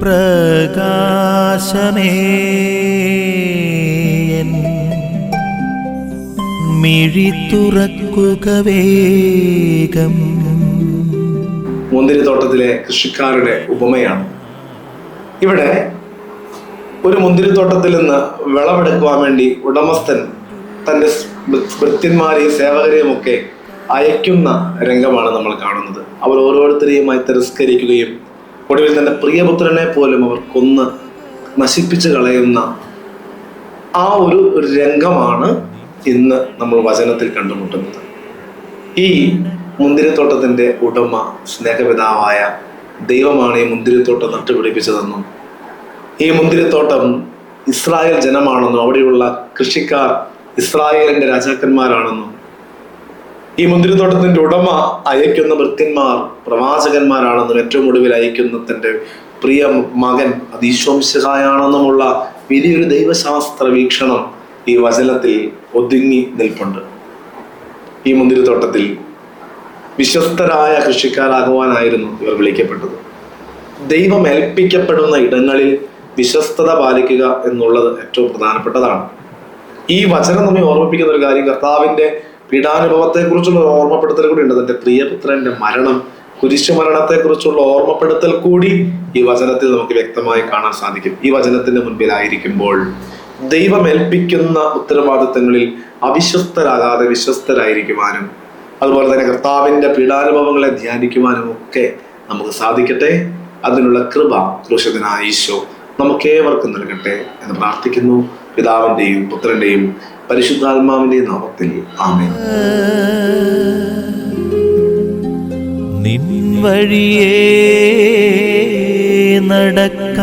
പ്രകാശമേ. മിഴി തുറക്കുക വേഗം. മുന്തിരിത്തോട്ടത്തിലെ കൃഷിക്കാരുടെ ഉപമയാണ്. ഇവിടെ ഒരു മുന്തിരിത്തോട്ടത്തിൽ നിന്ന് വിളവെടുക്കുവാൻ വേണ്ടി ഉടമസ്ഥൻ തന്റെ ഭൃത്യന്മാരെയും സേവകരെയും ഒക്കെ അയക്കുന്ന രംഗമാണ് നമ്മൾ കാണുന്നത്. അവർ ഓരോരുത്തരെയുമായി തിരസ്കരിക്കുകയും ഒടുവിൽ തന്റെ പ്രിയപുത്രനെ പോലും അവർ കൊന്ന് നശിപ്പിച്ച് കളയുന്ന ആ ഒരു രംഗമാണ് ഇന്ന് നമ്മൾ വചനത്തിൽ കണ്ടുമുട്ടുന്നത്. ഈ മുന്തിരിത്തോട്ടത്തിന്റെ ഉടമ സ്നേഹപിതാവായ ദൈവമാണ് ഈ മുന്തിരിത്തോട്ടം നട്ടുപിടിപ്പിച്ചതെന്നും ഈ മുന്തിരിത്തോട്ടം ഇസ്രായേൽ ജനമാണെന്നും അവിടെയുള്ള കൃഷിക്കാർ ഇസ്രായേലിന്റെ രാജാക്കന്മാരാണെന്നും ഈ മുന്തിരിത്തോട്ടത്തിന്റെ ഉടമ അയക്കുന്ന ഭൃത്യന്മാർ പ്രവാചകന്മാരാണെന്നും ഏറ്റവും ഒടുവിൽ അയക്കുന്ന തന്റെ പ്രിയ മകൻ അതീശോംശകായാണെന്നുമുള്ള വലിയൊരു ദൈവശാസ്ത്ര വീക്ഷണം ഈ വചനത്തിൽ ഒതുങ്ങി നിൽപ്പുണ്ട്. ഈ മുന്തിരിത്തോട്ടത്തിൽ വിശ്വസ്തരായ കൃഷിക്കാരാകുവാനായിരുന്നു ഇവർ വിളിക്കപ്പെട്ടത്. ദൈവം ഏൽപ്പിക്കപ്പെടുന്ന ഇടങ്ങളിൽ വിശ്വസ്തത പാലിക്കുക എന്നുള്ളത് ഏറ്റവും പ്രധാനപ്പെട്ടതാണ്. ഈ വചനം നമ്മെ ഓർമ്മിപ്പിക്കുന്ന ഒരു കാര്യം കർത്താവിന്റെ പീഡാനുഭവത്തെ കുറിച്ചുള്ള ഒരു ഓർമ്മപ്പെടുത്തൽ കൂടി ഉണ്ട്. തന്റെ പ്രിയപുത്രന്റെ മരണം കുരിശു മരണത്തെ കുറിച്ചുള്ള ഓർമ്മപ്പെടുത്തൽ കൂടി ഈ വചനത്തിൽ നമുക്ക് വ്യക്തമായി കാണാൻ സാധിക്കും. ഈ വചനത്തിന്റെ മുൻപിലായിരിക്കുമ്പോൾ ദൈവം ഏൽപ്പിക്കുന്ന ഉത്തരവാദിത്തങ്ങളിൽ അവിശ്വസ്തരാകാതെ വിശ്വസ്തരായിരിക്കുവാനും അതുപോലെ തന്നെ കർത്താവിന്റെ പീഡാനുഭവങ്ങളെ ധ്യാനിക്കുവാനും ഒക്കെ നമുക്ക് സാധിക്കട്ടെ. അതിനുള്ള കൃപ കൃഷിതനായ ഈശോ നമുക്കേവർക്കും നൽകട്ടെ എന്ന് പ്രാർത്ഥിക്കുന്നു. പിതാവിന്റെയും പുത്രന്റെയും പരിശുദ്ധാത്മാവിന്റെയും നാമത്തിൽ ആമേൻ. നിൻ വഴിയേ നടക്ക